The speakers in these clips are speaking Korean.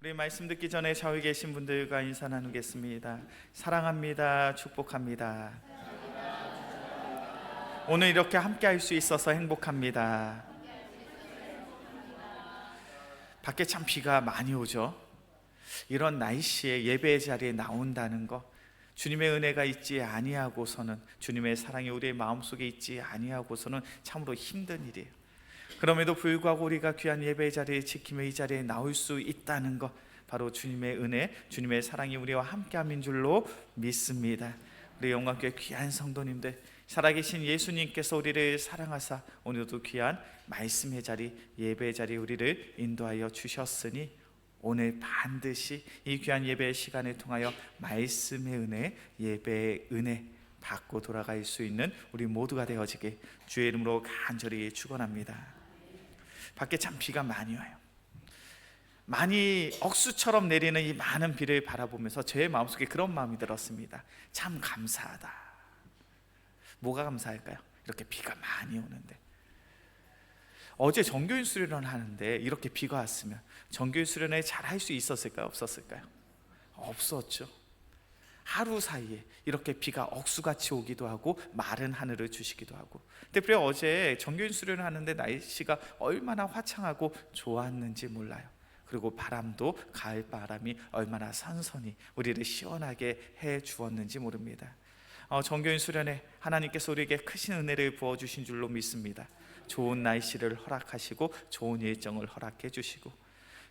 우리 말씀 듣기 전에 좌우에 계신 분들과 인사 나누겠습니다. 사랑합니다. 축복합니다. 오늘 이렇게 함께 할 수 있어서 행복합니다. 밖에 참 비가 많이 오죠. 이런 날씨에 예배 자리에 나온다는 거 주님의 은혜가 있지 아니하고서는 주님의 사랑이 우리의 마음속에 있지 아니하고서는 참으로 힘든 일이에요. 그럼에도 불구하고 우리가 귀한 예배 자리에 지키며 이 자리에 나올 수 있다는 것 바로 주님의 은혜, 주님의 사랑이 우리와 함께함인 줄로 믿습니다. 우리 영광교회 귀한 성도님들 살아계신 예수님께서 우리를 사랑하사 오늘도 귀한 말씀의 자리, 예배의 자리 우리를 인도하여 주셨으니 오늘 반드시 이 귀한 예배의 시간을 통하여 말씀의 은혜, 예배의 은혜 받고 돌아갈 수 있는 우리 모두가 되어지게 주의 이름으로 간절히 축원합니다. 밖에 참 비가 많이 와요. 많이 억수처럼 내리는 이 많은 비를 바라보면서 제 마음속에 그런 마음이 들었습니다. 참 감사하다. 뭐가 감사할까요? 이렇게 비가 많이 오는데. 어제 정교인 수련을 하는데 이렇게 비가 왔으면 정교인 수련회 잘 할 수 있었을까요? 없었을까요? 없었죠. 하루 사이에 이렇게 비가 억수같이 오기도 하고 마른 하늘을 주시기도 하고. 특별히 어제 정교인 수련을 하는데 날씨가 얼마나 화창하고 좋았는지 몰라요. 그리고 바람도 가을 바람이 얼마나 선선히 우리를 시원하게 해 주었는지 모릅니다. 어, 정교인 수련회 하나님께서 우리에게 크신 은혜를 부어주신 줄로 믿습니다. 좋은 날씨를 허락하시고 좋은 일정을 허락해 주시고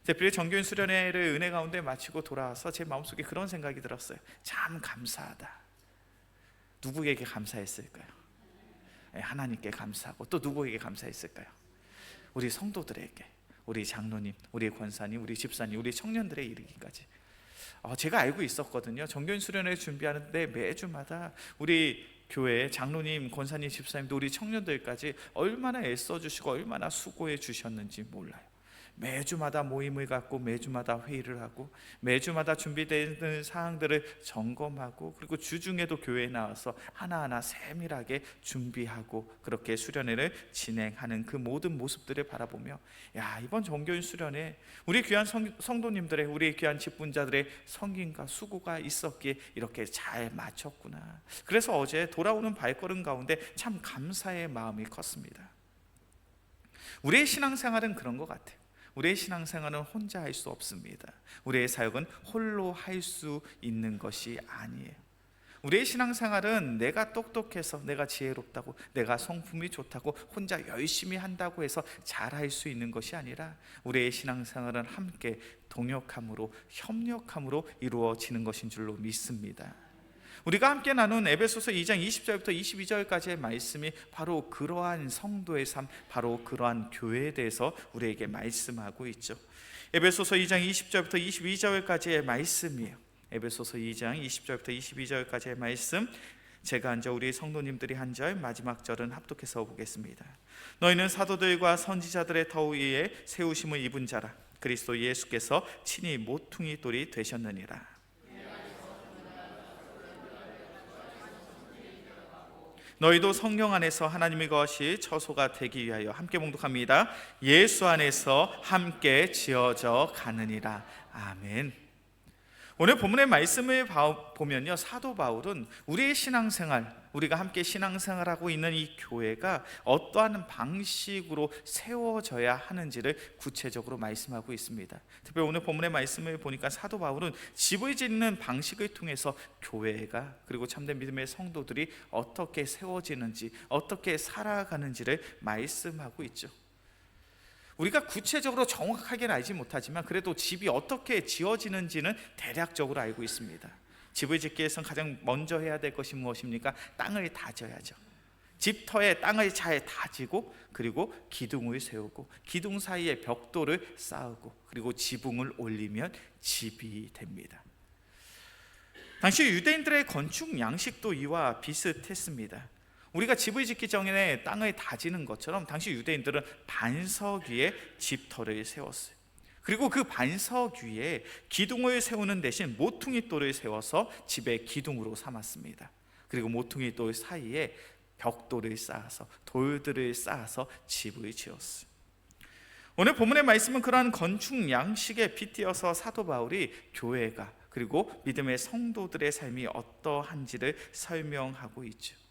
특별히 정교인 수련회를 은혜 가운데 마치고 돌아와서 제 마음속에 그런 생각이 들었어요. 참 감사하다. 누구에게 감사했을까요? 예, 하나님께 감사하고 또 누구에게 감사했을까요? 우리 성도들에게, 우리 장로님, 우리 권사님, 우리 집사님, 우리 청년들에 이르기까지. 어, 제가 알고 있었거든요. 정교인 수련회 준비하는데 매주마다 우리 교회 장로님, 권사님, 집사님도 우리 청년들까지 얼마나 애써 주시고 얼마나 수고해 주셨는지 몰라요. 매주마다 모임을 갖고 매주마다 회의를 하고 매주마다 준비되는 사항들을 점검하고 그리고 주중에도 교회에 나와서 하나하나 세밀하게 준비하고 그렇게 수련회를 진행하는 그 모든 모습들을 바라보며 야 이번 정교인 수련회 우리 귀한 성, 성도님들의 우리 귀한 직분자들의 성김과 수고가 있었기에 이렇게 잘 마쳤구나. 그래서 어제 돌아오는 발걸음 가운데 참 감사의 마음이 컸습니다. 우리의 신앙생활은 그런 것 같아요 우리의 신앙생활은 혼자 할 수 없습니다. 우리의 사역은 홀로 할 수 있는 것이 아니에요. 우리의 신앙생활은 내가 똑똑해서 내가 지혜롭다고 내가 성품이 좋다고 혼자 열심히 한다고 해서 잘할 수 있는 것이 아니라 우리의 신앙생활은 함께 동역함으로 협력함으로 이루어지는 것인 줄로 믿습니다. 우리가 함께 나눈 에베소서 2장 20절부터 22절까지의 말씀이 바로 그러한 성도의 삶, 바로 그러한 교회에 대해서 우리에게 말씀하고 있죠. 에베소서 2장 20절부터 22절까지의 말씀이에요. 에베소서 2장 20절부터 22절까지의 말씀 제가 앉아 우리 성도님들이 한 절 마지막 절은 합독해서 보겠습니다. 너희는 사도들과 선지자들의 터 위에 세우심을 입은 자라 그리스도 예수께서 친히 모퉁이 돌이 되셨느니라. 너희도 성령 안에서 하나님의 것이 처소가 되기 위하여 함께 봉독합니다. 예수 안에서 함께 지어져 가느니라. 아멘. 오늘 본문의 말씀을 보면요. 사도 바울은 우리의 신앙생활, 우리가 함께 신앙생활하고 있는 이 교회가 어떠한 방식으로 세워져야 하는지를 구체적으로 말씀하고 있습니다. 특별히 오늘 본문의 말씀을 보니까 사도 바울은 집을 짓는 방식을 통해서 교회가 그리고 참된 믿음의 성도들이 어떻게 세워지는지, 어떻게 살아가는지를 말씀하고 있죠. 우리가 구체적으로 정확하게는 알지 못하지만 그래도 집이 어떻게 지어지는지는 대략적으로 알고 있습니다. 집을 짓기 위해서는 가장 먼저 해야 될 것이 무엇입니까? 땅을 다져야죠. 집터에 땅을 잘 다지고 그리고 기둥을 세우고 기둥 사이에 벽돌을 쌓고 그리고 지붕을 올리면 집이 됩니다. 당시 유대인들의 건축 양식도 이와 비슷했습니다. 우리가 집을 짓기 전에 땅을 다지는 것처럼 당시 유대인들은 반석 위에 집터를 세웠어요. 그리고 그 반석 위에 기둥을 세우는 대신 모퉁이 돌을 세워서 집의 기둥으로 삼았습니다. 그리고 모퉁이 돌 사이에 벽돌을 쌓아서 돌들을 쌓아서 집을 지었어요. 오늘 본문의 말씀은 그러한 건축 양식에 빗대어서 사도 바울이 교회가 그리고 믿음의 성도들의 삶이 어떠한지를 설명하고 있죠.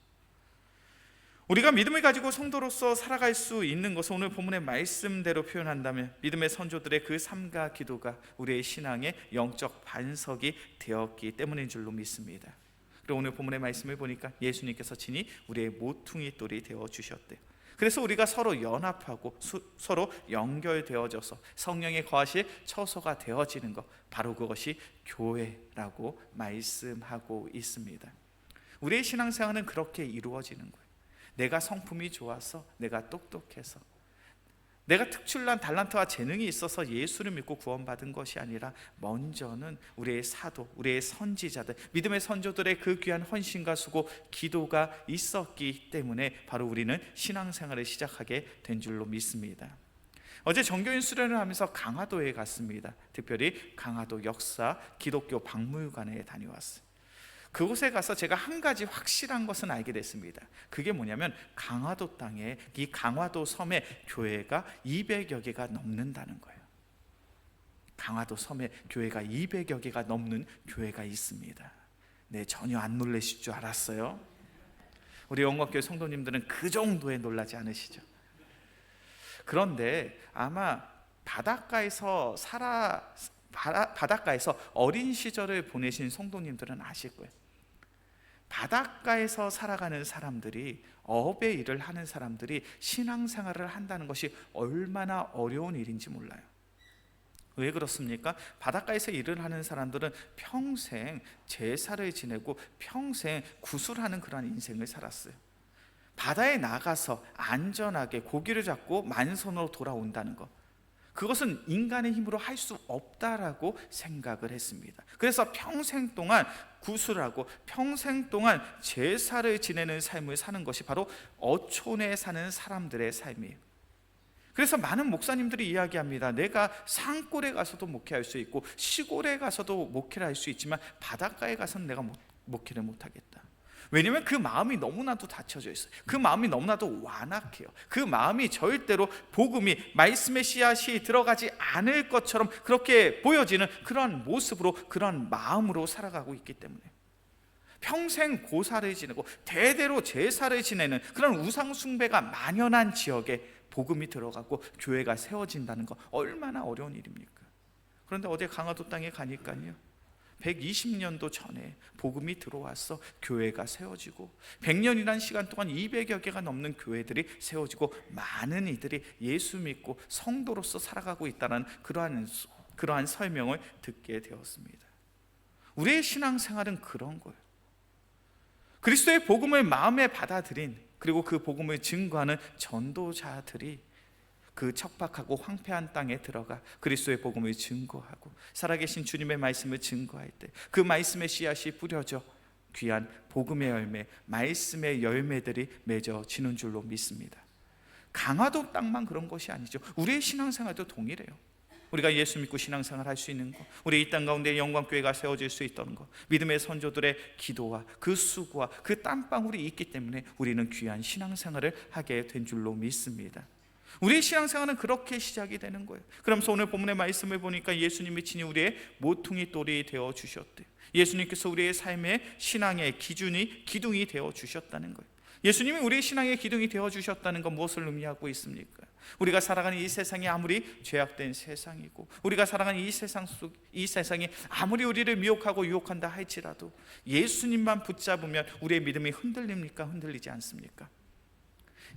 우리가 믿음을 가지고 성도로서 살아갈 수 있는 것은 오늘 본문의 말씀대로 표현한다면 믿음의 선조들의 그 삶과 기도가 우리의 신앙의 영적 반석이 되었기 때문인 줄로 믿습니다. 그리고 오늘 본문의 말씀을 보니까 예수님께서 친히 우리의 모퉁이 돌이 되어 주셨대요. 그래서 우리가 서로 연합하고 수, 서로 연결되어져서 성령의 거하실 처소가 되어지는 것 바로 그것이 교회라고 말씀하고 있습니다. 우리의 신앙생활은 그렇게 이루어지는 거예요. 내가 성품이 좋아서 내가 똑똑해서 내가 특출난 달란트와 재능이 있어서 예수를 믿고 구원받은 것이 아니라 먼저는 우리의 사도, 우리의 선지자들, 믿음의 선조들의 그 귀한 헌신과 수고, 기도가 있었기 때문에 바로 우리는 신앙생활을 시작하게 된 줄로 믿습니다. 어제 정교인 수련을 하면서 강화도에 갔습니다. 특별히 강화도 역사 기독교 박물관에 다녀왔어요. 그곳에 가서 제가 한 가지 확실한 것은 알게 됐습니다. 그게 뭐냐면 강화도 땅에 이 강화도 섬에 교회가 200여 개가 넘는다는 거예요. 강화도 섬에 교회가 200여 개가 넘는 교회가 있습니다. 네, 전혀 안 놀라실 줄 알았어요. 우리 영광교회 성도님들은 그 정도에 놀라지 않으시죠? 그런데 아마 바닷가에서 살아 바닷가에서 어린 시절을 보내신 성도님들은 아실 거예요. 바닷가에서 살아가는 사람들이 어업의 일을 하는 사람들이 신앙생활을 한다는 것이 얼마나 어려운 일인지 몰라요. 왜 그렇습니까? 바닷가에서 일을 하는 사람들은 평생 제사를 지내고 평생 구술하는 그런 인생을 살았어요. 바다에 나가서 안전하게 고기를 잡고 만선으로 돌아온다는 것. 그것은 인간의 힘으로 할 수 없다라고 생각을 했습니다. 그래서 평생 동안 구술하고 평생 동안 제사를 지내는 삶을 사는 것이 바로 어촌에 사는 사람들의 삶이에요. 그래서 많은 목사님들이 이야기합니다. 내가 산골에 가서도 목회할 수 있고 시골에 가서도 목회를 할 수 있지만 바닷가에 가서는 내가 목회를 못 하겠다. 왜냐면 그 마음이 너무나도 닫혀져 있어요. 그 마음이 너무나도 완악해요. 그 마음이 절대로 복음이 말씀의 씨앗이 들어가지 않을 것처럼 그렇게 보여지는 그러한 모습으로 그러한 마음으로 살아가고 있기 때문에 평생 고사를 지내고 대대로 제사를 지내는 그런 우상 숭배가 만연한 지역에 복음이 들어가고 교회가 세워진다는 거 얼마나 어려운 일입니까? 그런데 어제 강화도 땅에 가니까요. 120년도 전에 복음이 들어와서 교회가 세워지고 100년이란 시간 동안 200여 개가 넘는 교회들이 세워지고 많은 이들이 예수 믿고 성도로서 살아가고 있다는 그러한 그러한 설명을 듣게 되었습니다. 우리의 신앙생활은 그런 거예요. 그리스도의 복음을 마음에 받아들인 그리고 그 복음을 증거하는 전도자들이 그 척박하고 황폐한 땅에 들어가 그리스도의 복음을 증거하고 살아계신 주님의 말씀을 증거할 때 그 말씀의 씨앗이 뿌려져 귀한 복음의 열매, 말씀의 열매들이 맺어지는 줄로 믿습니다. 강화도 땅만 그런 것이 아니죠. 우리의 신앙생활도 동일해요. 우리가 예수 믿고 신앙생활 할 수 있는 것, 우리 이 땅 가운데 영광교회가 세워질 수 있다는 것, 믿음의 선조들의 기도와 그 수고와 그 땀방울이 있기 때문에 우리는 귀한 신앙생활을 하게 된 줄로 믿습니다. 우리의 신앙생활은 그렇게 시작이 되는 거예요. 그러면서 오늘 본문의 말씀을 보니까 예수님이 친히 우리의 모퉁이 돌이 되어 주셨대. 예수님께서 우리의 삶의 신앙의 기준이 기둥이 되어 주셨다는 거예요. 예수님이 우리의 신앙의 기둥이 되어 주셨다는 건 무엇을 의미하고 있습니까? 우리가 살아가는 이 세상이 아무리 죄악된 세상이고 우리가 살아가는 이 세상 속 이 세상이 아무리 우리를 미혹하고 유혹한다 할지라도 예수님만 붙잡으면 우리의 믿음이 흔들립니까? 흔들리지 않습니까?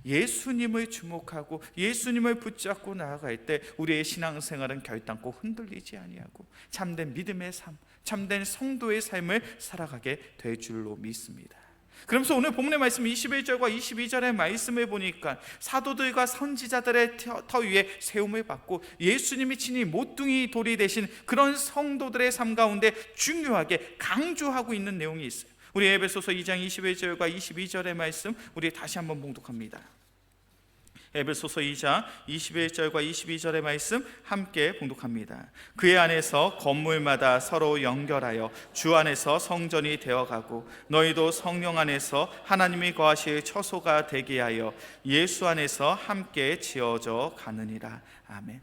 예수님을 주목하고 예수님을 붙잡고 나아갈 때 우리의 신앙생활은 결단코 흔들리지 아니하고 참된 믿음의 삶, 참된 성도의 삶을 살아가게 될 줄로 믿습니다. 그러면서 오늘 본문의 말씀 21절과 22절의 말씀을 보니까 사도들과 선지자들의 터 위에 세움을 받고 예수님이 친히 모퉁이 돌이 되신 그런 성도들의 삶 가운데 중요하게 강조하고 있는 내용이 있어요. 우리 에베소서 2장 21절과 22절의 말씀 우리 다시 한번 봉독합니다. 에베소서 2장 21절과 22절의 말씀 함께 봉독합니다. 그의 안에서 건물마다 서로 연결하여 주 안에서 성전이 되어가고 너희도 성령 안에서 하나님이 거하실 처소가 되게 하여 예수 안에서 함께 지어져 가느니라. 아멘.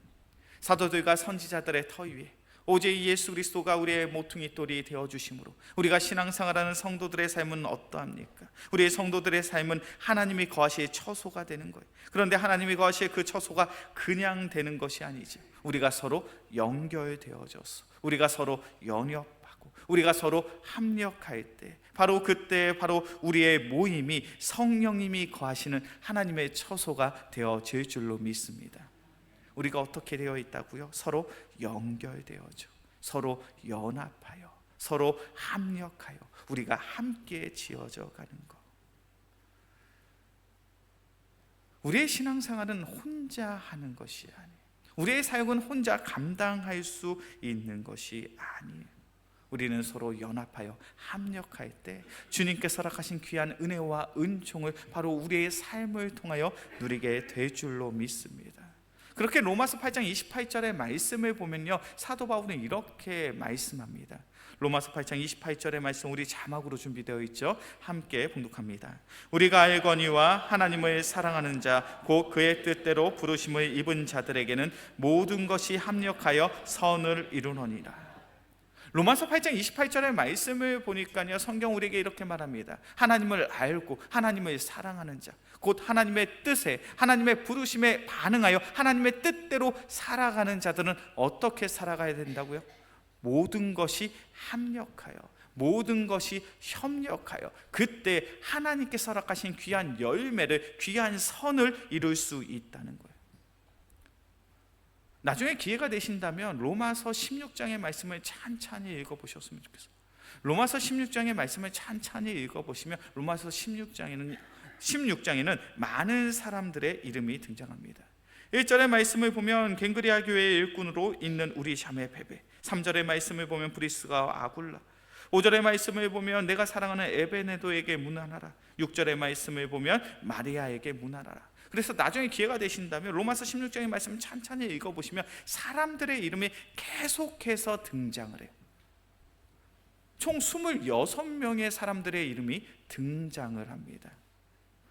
사도들과 선지자들의 터 위에 오직 예수 그리스도가 우리의 모퉁이 돌이 되어 주심으로 우리가 신앙생활하는 성도들의 삶은 어떠합니까? 우리의 성도들의 삶은 하나님이 거하실 처소가 되는 거예요. 그런데 하나님이 거하실 그 처소가 그냥 되는 것이 아니지. 우리가 서로 연결되어져서 우리가 서로 연협하고 우리가 서로 합력할 때 바로 그때 바로 우리의 모임이 성령님이 거하시는 하나님의 처소가 되어질 줄로 믿습니다. 우리가 어떻게 되어 있다고요? 서로 연결되어져. 서로 연합하여. 서로 합력하여. 우리가 함께 지어져 가는 것. 우리의 신앙생활은 혼자 하는 것이 아니에요. 우리의 사역은 혼자 감당할 수 있는 것이 아니에요. 우리는 서로 연합하여 합력할 때 주님께서 허락하신 귀한 은혜와 은총을 바로 우리의 삶을 통하여 누리게 될 줄로 믿습니다. 그렇게 로마서 8장 28절의 말씀을 보면요. 사도 바울은 이렇게 말씀합니다. 로마서 8장 28절의 말씀 우리 자막으로 준비되어 있죠. 함께 봉독합니다. 우리가 알거니와 하나님을 사랑하는 자 곧 그의 뜻대로 부르심을 입은 자들에게는 모든 것이 합력하여 선을 이루노니라. 로마서 8장 28절의 말씀을 보니까요. 성경 우리에게 이렇게 말합니다. 하나님을 알고 하나님을 사랑하는 자, 곧 하나님의 뜻에 하나님의 부르심에 반응하여 하나님의 뜻대로 살아가는 자들은 어떻게 살아가야 된다고요? 모든 것이 합력하여 모든 것이 협력하여 그때 하나님께서 허락하신 귀한 열매를 귀한 선을 이룰 수 있다는 거예요. 나중에 기회가 되신다면 로마서 16장의 말씀을 찬찬히 읽어보셨으면 좋겠어요. 로마서 16장의 말씀을 찬찬히 읽어보시면 로마서 16장에는 16장에는 많은 사람들의 이름이 등장합니다. 1절의 말씀을 보면 갱그리아 교회의 일꾼으로 있는 우리 자매 베베 3절의 말씀을 보면 브리스가 아굴라 5절의 말씀을 보면 내가 사랑하는 에베네도에게 문안하라 6절의 말씀을 보면 마리아에게 문안하라 그래서 나중에 기회가 되신다면 로마서 16장의 말씀을 찬찬히 읽어보시면 사람들의 이름이 계속해서 등장을 해요 총 26명의 사람들의 이름이 등장을 합니다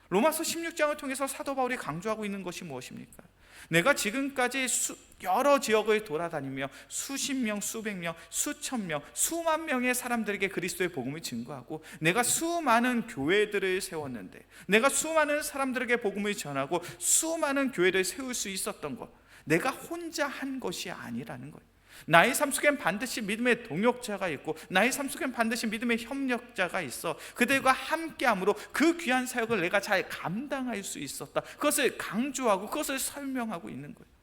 로마서 16장을 통해서 사도 바울이 강조하고 있는 것이 무엇입니까? 내가 지금까지 수, 여러 지역을 돌아다니며 수십 명, 수백 명, 수천 명, 수만 명의 사람들에게 그리스도의 복음을 증거하고 내가 수많은 교회들을 세웠는데 내가 수많은 사람들에게 복음을 전하고 수많은 교회를 세울 수 있었던 것 내가 혼자 한 것이 아니라는 거예요. 나의 삶 속엔 반드시 믿음의 동역자가 있고 나의 삶 속엔 반드시 믿음의 협력자가 있어 그들과 함께함으로 그 귀한 사역을 내가 잘 감당할 수 있었다 그것을 강조하고 그것을 설명하고 있는 거예요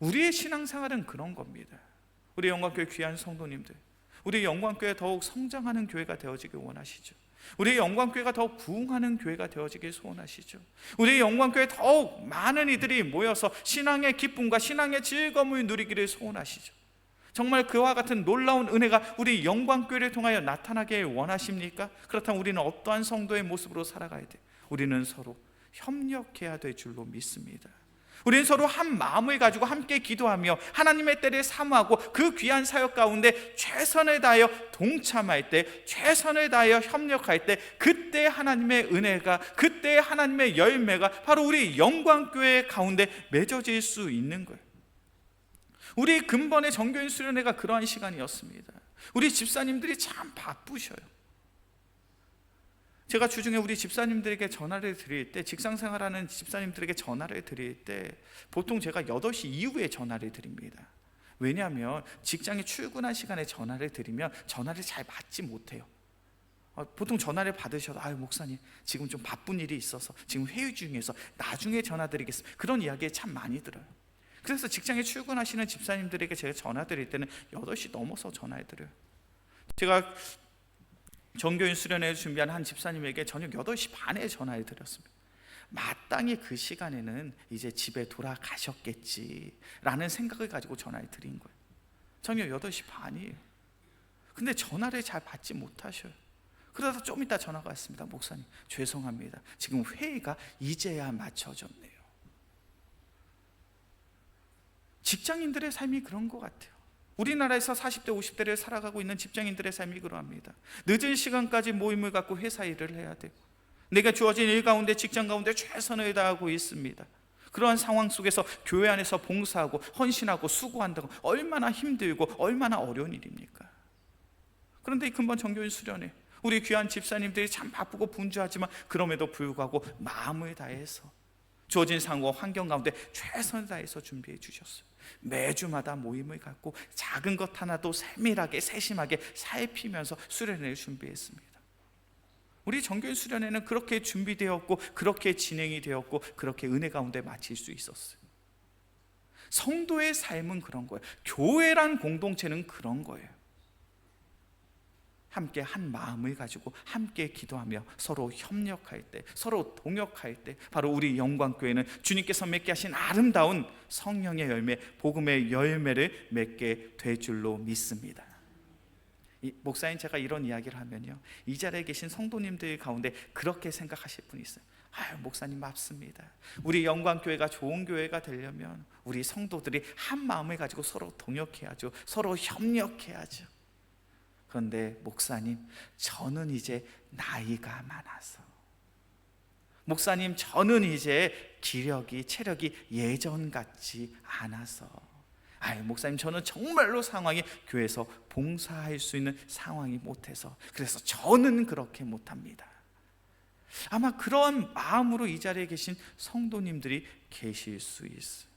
우리의 신앙생활은 그런 겁니다 우리 영광교회 귀한 성도님들 우리 영광교회 더욱 성장하는 교회가 되어지길 원하시죠 우리의 영광교회가 더욱 부흥하는 교회가 되어지길 소원하시죠. 우리의 영광교회 더욱 많은 이들이 모여서 신앙의 기쁨과 신앙의 즐거움을 누리기를 소원하시죠. 정말 그와 같은 놀라운 은혜가 우리 영광교회를 통하여 나타나게 원하십니까? 그렇다면 우리는 어떠한 성도의 모습으로 살아가야 돼? 우리는 서로 협력해야 될 줄로 믿습니다. 우리는 서로 한 마음을 가지고 함께 기도하며 하나님의 때를 사모하고 그 귀한 사역 가운데 최선을 다하여 동참할 때, 최선을 다하여 협력할 때, 그때 하나님의 은혜가, 그때 하나님의 열매가 바로 우리 영광교회 가운데 맺어질 수 있는 거예요. 우리 근본의 정교인 수련회가 그러한 시간이었습니다. 우리 집사님들이 참 바쁘셔요. 제가 주중에 우리 집사님들에게 전화를 드릴 때 직장 생활하는 집사님들에게 전화를 드릴 때 보통 제가 8시 이후에 전화를 드립니다. 왜냐하면 직장에 출근한 시간에 전화를 드리면 전화를 잘 받지 못해요. 어, 보통 전화를 받으셔도 아유 목사님 지금 좀 바쁜 일이 있어서 지금 회의 중에서 나중에 전화 드리겠습니다. 그런 이야기 참 많이 들어요. 그래서 직장에 출근하시는 집사님들에게 제가 전화 드릴 때는 8시 넘어서 전화해 드려요. 제가 정교인 수련회 준비한 한 집사님에게 저녁 8시 반에 전화를 드렸습니다. 마땅히 그 시간에는 이제 집에 돌아가셨겠지라는 생각을 가지고 전화를 드린 거예요. 저녁 8시 반이에요. 근데 전화를 잘 받지 못하셔요. 그러다 좀 이따 전화가 왔습니다. 목사님, 죄송합니다. 지금 회의가 이제야 맞춰졌네요. 직장인들의 삶이 그런 것 같아요. 우리나라에서 40대, 50대를 살아가고 있는 직장인들의 삶이 그러합니다. 늦은 시간까지 모임을 갖고 회사 일을 해야 되고, 내가 주어진 일 가운데, 직장 가운데 최선을 다하고 있습니다. 그러한 상황 속에서 교회 안에서 봉사하고 헌신하고 수고한다고 얼마나 힘들고 얼마나 어려운 일입니까? 그런데 이 근본 정교인 수련회 우리 귀한 집사님들이 참 바쁘고 분주하지만 그럼에도 불구하고 마음을 다해서 주어진 상황 환경 가운데 최선을 다해서 준비해 주셨어요. 매주마다 모임을 갖고 작은 것 하나도 세밀하게 세심하게 살피면서 수련회를 준비했습니다. 우리 정교인 수련회는 그렇게 준비되었고 그렇게 진행이 되었고 그렇게 은혜 가운데 마칠 수 있었어요. 성도의 삶은 그런 거예요. 교회란 공동체는 그런 거예요. 함께 한 마음을 가지고 함께 기도하며 서로 협력할 때, 서로 동역할 때, 바로 우리 영광교회는 주님께서 맺게 하신 아름다운 성령의 열매, 복음의 열매를 맺게 될 줄로 믿습니다. 이, 목사님 제가 이런 이야기를 하면요, 이 자리에 계신 성도님들 가운데 그렇게 생각하실 분이 있어요. 아유 목사님 맞습니다. 우리 영광교회가 좋은 교회가 되려면 우리 성도들이 한 마음을 가지고 서로 동역해야죠, 서로 협력해야죠. 그런데 목사님, 저는 이제 나이가 많아서. 목사님, 저는 이제 기력이, 체력이 예전 같지 않아서. 아유, 목사님, 저는 정말로 상황이 교회에서 봉사할 수 있는 상황이 못해서. 그래서 저는 그렇게 못합니다. 아마 그런 마음으로 이 자리에 계신 성도님들이 계실 수 있어요.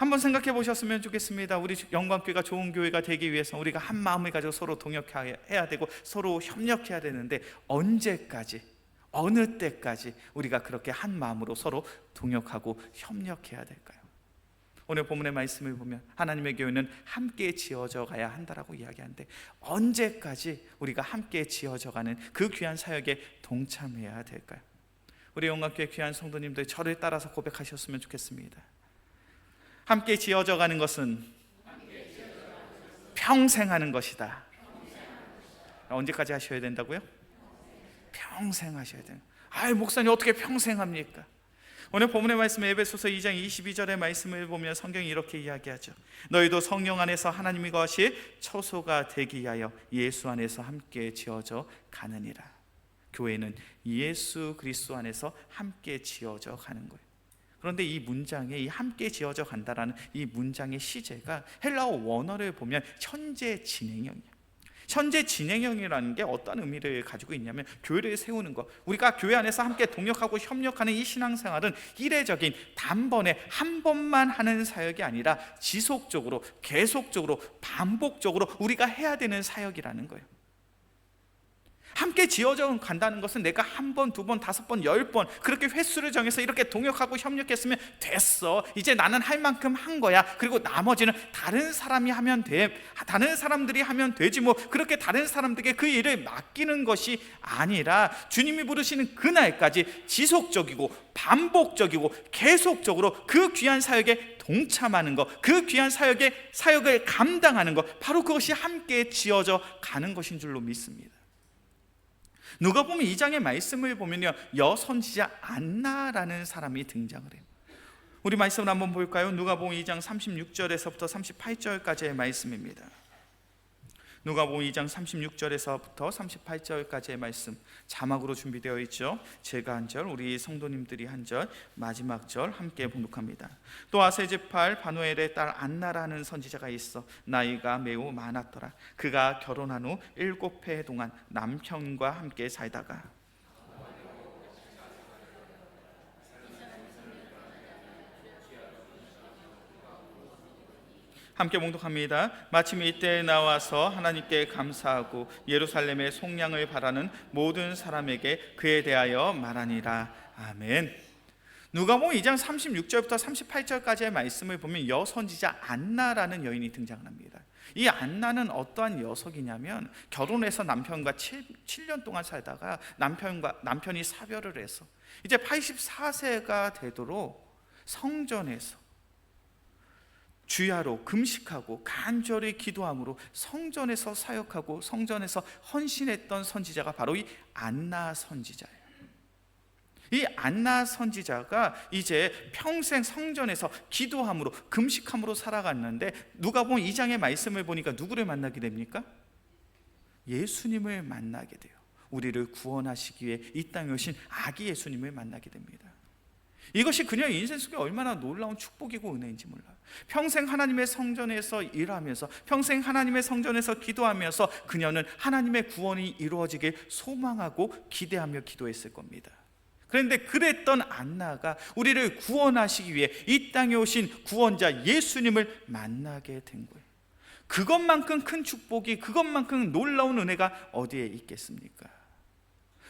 한번 생각해 보셨으면 좋겠습니다. 우리 영광교회가 좋은 교회가 되기 위해서 우리가 한 마음을 가지고 서로 동역해야 되고 서로 협력해야 되는데 언제까지 어느 때까지 우리가 그렇게 한 마음으로 서로 동역하고 협력해야 될까요? 오늘 본문의 말씀을 보면 하나님의 교회는 함께 지어져 가야 한다라고 이야기하는데 언제까지 우리가 함께 지어져 가는 그 귀한 사역에 동참해야 될까요? 우리 영광교회 귀한 성도님들 저를 따라서 고백하셨으면 좋겠습니다. 함께 지어져 가는 것은 평생 하는 것이다. 언제까지 하셔야 된다고요? 평생 하셔야 돼요. 아이 목사님 어떻게 평생 합니까? 오늘 본문의 말씀 에베소서 2장 22절의 말씀을 보면 성경이 이렇게 이야기하죠. 너희도 성령 안에서 하나님이 거하실 처소가 되기 위하여 예수 안에서 함께 지어져 가느니라. 교회는 예수 그리스도 안에서 함께 지어져 가는 거예요. 그런데 이 문장에 이 함께 지어져 간다라는 이 문장의 시제가 헬라어 원어를 보면 현재 진행형이야. 현재 진행형이라는 게 어떤 의미를 가지고 있냐면 교회를 세우는 것. 우리가 교회 안에서 함께 동역하고 협력하는 이 신앙생활은 이례적인 단번에 한 번만 하는 사역이 아니라 지속적으로 계속적으로 반복적으로 우리가 해야 되는 사역이라는 거예요. 함께 지어져 간다는 것은 내가 한 번, 두 번, 다섯 번, 열 번 그렇게 횟수를 정해서 이렇게 동역하고 협력했으면 됐어. 이제 나는 할 만큼 한 거야. 그리고 나머지는 다른 사람이 하면 돼. 다른 사람들이 하면 되지 뭐. 그렇게 다른 사람들에게 그 일을 맡기는 것이 아니라 주님이 부르시는 그날까지 지속적이고 반복적이고 계속적으로 그 귀한 사역에 동참하는 것, 그 귀한 사역의 사역을 감당하는 것, 바로 그것이 함께 지어져 가는 것인 줄로 믿습니다. 누가 보면 이 장의 말씀을 보면요 여선지자 안나라는 사람이 등장을 해요. 우리 말씀을 한번 볼까요? 누가 보면 2장 36절에서부터 38절까지의 말씀입니다. 누가 보면 2장 36절에서부터 38절까지의 말씀 자막으로 준비되어 있죠. 제가 한 절, 우리 성도님들이 한 절, 마지막 절 함께 봉독합니다. 또 아세제팔 바누엘의 딸 안나라는 선지자가 있어 나이가 매우 많았더라. 그가 결혼한 후 일곱 해 동안 남편과 함께 살다가 함께 봉독합니다. 마침 이때 나와서 하나님께 감사하고 예루살렘의 속량을 바라는 모든 사람에게 그에 대하여 말하니라. 아멘. 누가 보면 2장 36절부터 38절까지의 말씀을 보면 여선지자 안나라는 여인이 등장합니다. 이 안나는 어떠한 녀석이냐면 결혼해서 남편과 7, 7년 동안 살다가 남편과 남편이 사별을 해서 이제 84세가 되도록 성전에서 주야로 금식하고 간절히 기도함으로 성전에서 사역하고 성전에서 헌신했던 선지자가 바로 이 안나 선지자예요. 이 안나 선지자가 이제 평생 성전에서 기도함으로 금식함으로 살아갔는데 누가 보면 이 장의 말씀을 보니까 누구를 만나게 됩니까? 예수님을 만나게 돼요. 우리를 구원하시기 위해 이 땅에 오신 아기 예수님을 만나게 됩니다. 이것이 그녀의 인생 속에 얼마나 놀라운 축복이고 은혜인지 몰라요. 평생 하나님의 성전에서 일하면서 평생 하나님의 성전에서 기도하면서 그녀는 하나님의 구원이 이루어지길 소망하고 기대하며 기도했을 겁니다. 그런데 그랬던 안나가 우리를 구원하시기 위해 이 땅에 오신 구원자 예수님을 만나게 된 거예요. 그것만큼 큰 축복이 그것만큼 놀라운 은혜가 어디에 있겠습니까?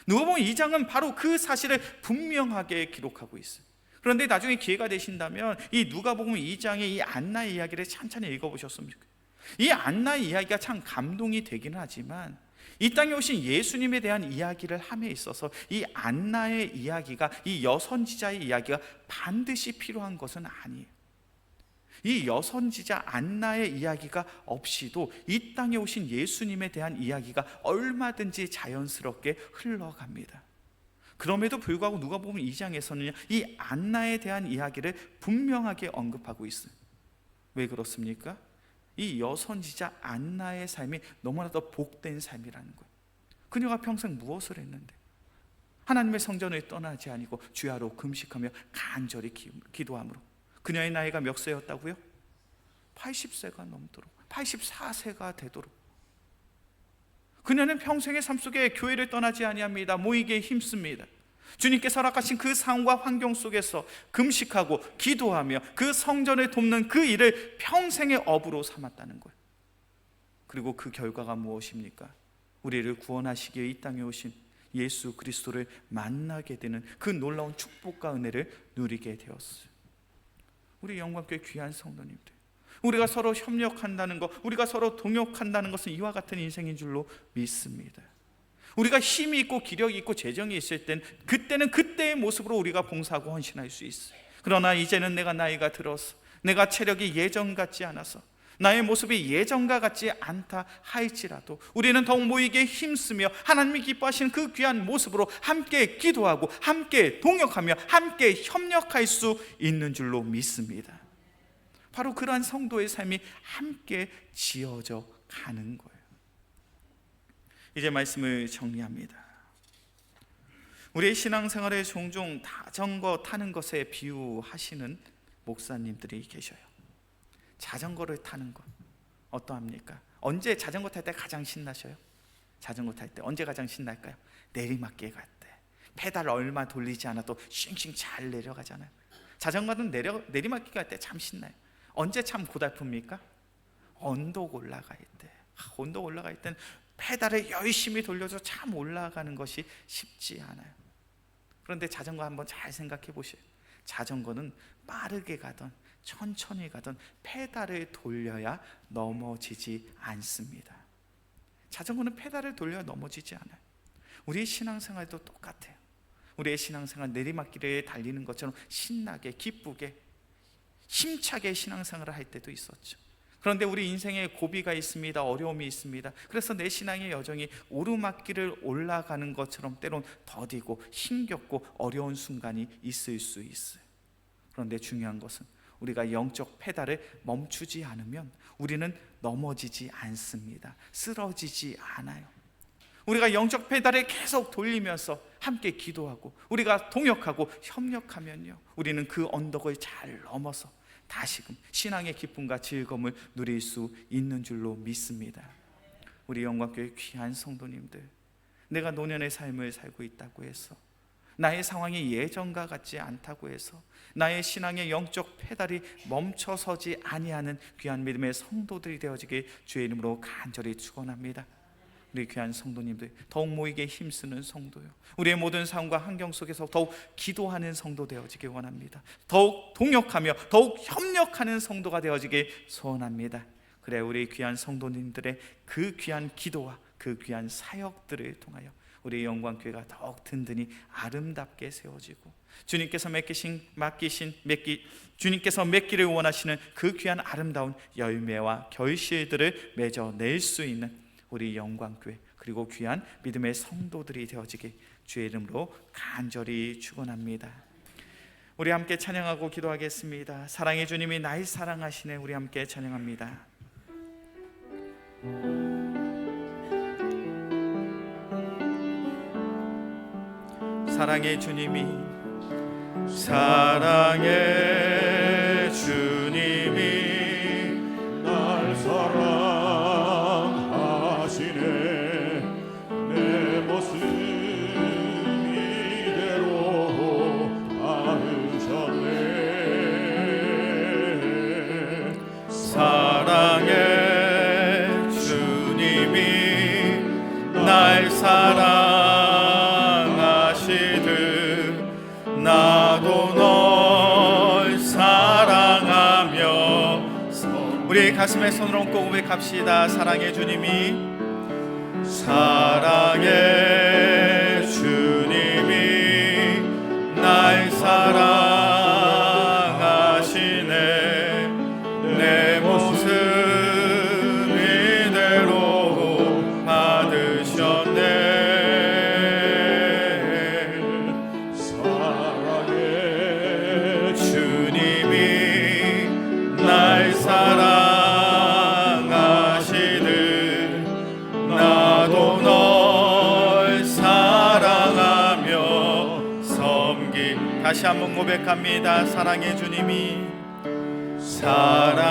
누가복음 2장은 바로 그 사실을 분명하게 기록하고 있어요. 그런데 나중에 기회가 되신다면 이 누가복음 2장의 이 안나의 이야기를 찬찬히 읽어보셨으면 좋겠어요. 이 안나의 이야기가 참 감동이 되기는 하지만 이 땅에 오신 예수님에 대한 이야기를 함에 있어서 이 안나의 이야기가 이 여선지자의 이야기가 반드시 필요한 것은 아니에요. 이 여선지자 안나의 이야기가 없이도 이 땅에 오신 예수님에 대한 이야기가 얼마든지 자연스럽게 흘러갑니다. 그럼에도 불구하고 누가 보면 이 장에서는 이 안나에 대한 이야기를 분명하게 언급하고 있어요. 왜 그렇습니까? 이 여선지자 안나의 삶이 너무나도 복된 삶이라는 거예요. 그녀가 평생 무엇을 했는데 하나님의 성전을 떠나지 아니고 주야로 금식하며 간절히 기, 기도함으로 그녀의 나이가 몇 세였다고요? 80세가 넘도록 84세가 되도록 그녀는 평생의 삶 속에 교회를 떠나지 아니합니다. 모이기에 힘씁니다. 주님께서 허락하신 그 상황과 환경 속에서 금식하고 기도하며 그 성전을 돕는 그 일을 평생의 업으로 삼았다는 거예요. 그리고 그 결과가 무엇입니까? 우리를 구원하시기 위해 이 땅에 오신 예수 그리스도를 만나게 되는 그 놀라운 축복과 은혜를 누리게 되었어요. 우리 영광교회 귀한 성도님들, 우리가 서로 협력한다는 것, 우리가 서로 동역한다는 것은 이와 같은 인생인 줄로 믿습니다. 우리가 힘이 있고 기력이 있고 재정이 있을 땐 그때는 그때의 모습으로 우리가 봉사하고 헌신할 수 있어요. 그러나 이제는 내가 나이가 들어서 내가 체력이 예전 같지 않아서 나의 모습이 예전과 같지 않다 할지라도 우리는 더욱 모이게 힘쓰며 하나님이 기뻐하시는 그 귀한 모습으로 함께 기도하고 함께 동역하며 함께 협력할 수 있는 줄로 믿습니다. 바로 그러한 성도의 삶이 함께 지어져 가는 거예요. 이제 말씀을 정리합니다. 우리의 신앙생활에 종종 자전거 타는 것에 비유하시는 목사님들이 계셔요. 자전거를 타는 것 어떠합니까? 언제 자전거 탈 때 가장 신나셔요? 자전거 탈 때 언제 가장 신날까요? 내리막길 갈 때. 페달 얼마 돌리지 않아도 싱싱 잘 내려가잖아요. 자전거는 내려 내리막길 갈 때 참 신나요. 언제 참 고달픕니까? 언덕 올라갈 때. 아, 언덕 올라갈 땐 페달을 열심히 돌려서 참 올라가는 것이 쉽지 않아요. 그런데 자전거 한번 잘 생각해 보세요. 자전거는 빠르게 가던 천천히 가던 페달을 돌려야 넘어지지 않습니다. 자전거는 페달을 돌려야 넘어지지 않아요. 우리의 신앙생활도 똑같아요. 우리의 신앙생활 내리막길에 달리는 것처럼 신나게 기쁘게 힘차게 신앙생활을 할 때도 있었죠. 그런데 우리 인생에 고비가 있습니다. 어려움이 있습니다. 그래서 내 신앙의 여정이 오르막길을 올라가는 것처럼 때론 더디고 힘겹고 어려운 순간이 있을 수 있어요. 그런데 중요한 것은 우리가 영적 페달을 멈추지 않으면 우리는 넘어지지 않습니다. 쓰러지지 않아요. 우리가 영적 페달을 계속 돌리면서 함께 기도하고 우리가 동역하고 협력하면요. 우리는 그 언덕을 잘 넘어서 다시금 신앙의 기쁨과 즐거움을 누릴 수 있는 줄로 믿습니다. 우리 영광교회 귀한 성도님들, 내가 노년의 삶을 살고 있다고 해서 나의 상황이 예전과 같지 않다고 해서 나의 신앙의 영적 페달이 멈춰서지 아니하는 귀한 믿음의 성도들이 되어지길 주의 이름으로 간절히 축원합니다. 우리 귀한 성도님들 더욱 모이게 힘쓰는 성도요. 우리의 모든 삶과 환경 속에서 더욱 기도하는 성도 되어지길 원합니다. 더욱 동역하며 더욱 협력하는 성도가 되어지길 소원합니다. 그래 우리 귀한 성도님들의 그 귀한 기도와 그 귀한 사역들을 통하여 우리 영광교회가 더욱 든든히 아름답게 세워지고 주님께서 맡기신 맡기신 맡기 주님께서 맺기를 원하시는 그 귀한 아름다운 열매와 결실들을 맺어낼 수 있는 우리 영광교회 그리고 귀한 믿음의 성도들이 되어지길 주의 이름으로 간절히 축원합니다. 우리 함께 찬양하고 기도하겠습니다. 사랑의 주님이 날 사랑하시네 우리 함께 찬양합니다. 사랑의 주님이 사랑의 가슴에 손을 얹고 고백합시다. 사랑의 주님이. 사랑의 고백합니다. 사랑의 주님이. 사랑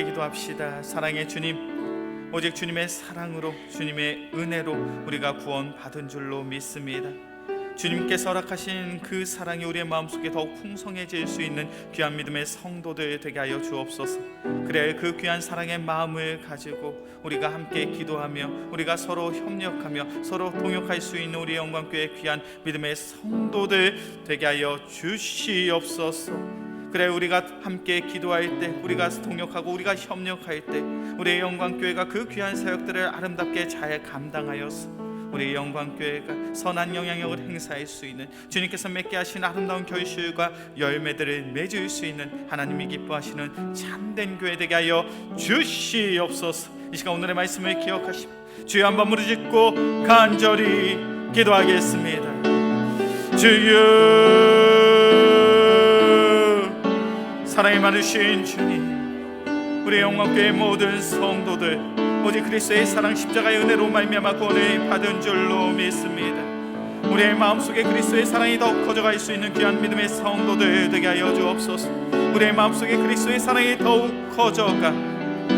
함께 기도합시다 사랑의 주님 오직 주님의 사랑으로 주님의 은혜로 우리가 구원 받은 줄로 믿습니다 주님께서 허락하신 그 사랑이 우리의 마음속에 더욱 풍성해질 수 있는 귀한 믿음의 성도들 되게 하여 주옵소서. 그래야 그 귀한 사랑의 마음을 가지고 우리가 함께 기도하며 우리가 서로 협력하며 서로 동역할 수 있는 우리 영광교회 귀한 믿음의 성도들 되게 하여 주시옵소서. 그래 우리가 함께 기도할 때 우리가 동역하고 우리가 협력할 때 우리의 영광교회가 그 귀한 사역들을 아름답게 잘 감당하여서 우리 영광교회가 선한 영향력을 행사할 수 있는 주님께서 맺게 하신 아름다운 결실과 열매들을 맺을 수 있는 하나님이 기뻐하시는 참된 교회 되게 하여 주시옵소서. 이 시간 오늘의 말씀을 기억하시고 주여 한번 무릎짓고 간절히 기도하겠습니다. 주여 사랑이 많으신 주님 우리 영광교회 모든 성도들 오직 그리스도의 사랑 십자가의 은혜로 말미암아 구원을 받은 줄로 믿습니다. 우리의 마음속에 그리스도의 사랑이 더욱 커져갈 수 있는 귀한 믿음의 성도들 되게 하여 주옵소서. 우리의 마음속에 그리스도의 사랑이 더욱 커져가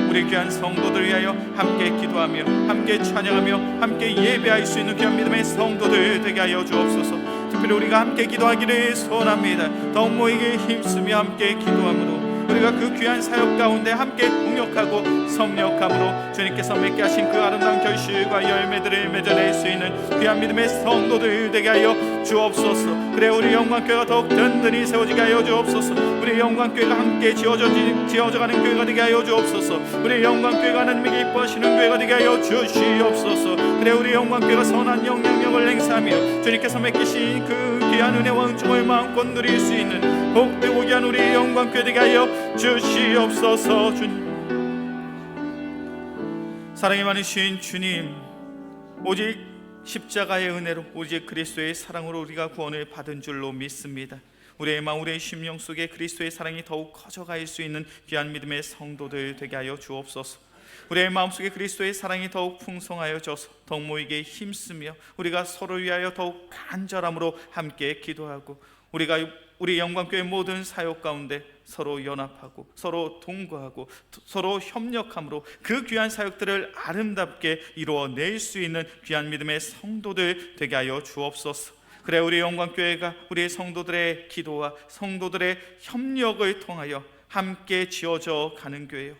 우리 귀한 성도들 위하여 함께 기도하며 함께 찬양하며 함께 예배할 수 있는 귀한 믿음의 성도들 되게 하여 주옵소서. 특별히 우리가 함께 기도하기를 소원합니다. 더욱 모이게 힘쓰며 함께 기도함으로 우리가 그 귀한 사역 가운데 함께 동역하고 성역함으로 주님께서 맺게 하신 그 아름다운 결실과 열매들을 맺어낼 수 있는 귀한 믿음의 성도들 되게 하여 주옵소서. 그래 우리 영광교회가 더욱 든든히 세워지게 하여 주옵소서. 우리 영광교회가 함께 지어져, 지어져가는 교회가 되게 하여 주옵소서. 우리 영광교회가 하나님이 기뻐하시는 교회가 되게 하여 주시옵소서. 그래 우리 영광교회가 선한 영향력을 행사하며 주님께서 맺기신 그 귀한 은혜와 은총을 마음껏 누릴 수 있는 복되고 귀한 우리 영광교회 되게 하여 주시옵소서 주님 사랑이 많으신 주님 오직 십자가의 은혜로 오직 그리스도의 사랑으로 우리가 구원을 받은 줄로 믿습니다. 우리의 마음 우리의 심령 속에 그리스도의 사랑이 더욱 커져갈 수 있는 귀한 믿음의 성도들 되게 하여 주옵소서. 우리의 마음속에 그리스도의 사랑이 더욱 풍성하여 져서 더욱 모이게 힘쓰며 우리가 서로 위하여 더욱 간절함으로 함께 기도하고 우리가 우리 영광교회 모든 사역 가운데 서로 연합하고 서로 동거하고 서로 협력함으로 그 귀한 사역들을 아름답게 이루어낼 수 있는 귀한 믿음의 성도들 되게 하여 주옵소서. 그래 우리 영광교회가 우리 성도들의 기도와 성도들의 협력을 통하여 함께 지어져 가는 교회요.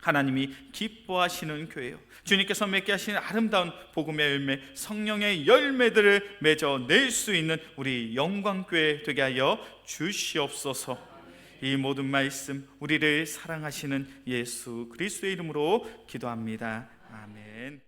하나님이 기뻐하시는 교회요. 주님께서 맺게 하시는 아름다운 복음의 열매, 성령의 열매들을 맺어 낼 수 있는 우리 영광교회 되게 하여 주시옵소서. 이 모든 말씀 우리를 사랑하시는 예수 그리스도의 이름으로 기도합니다. 아멘.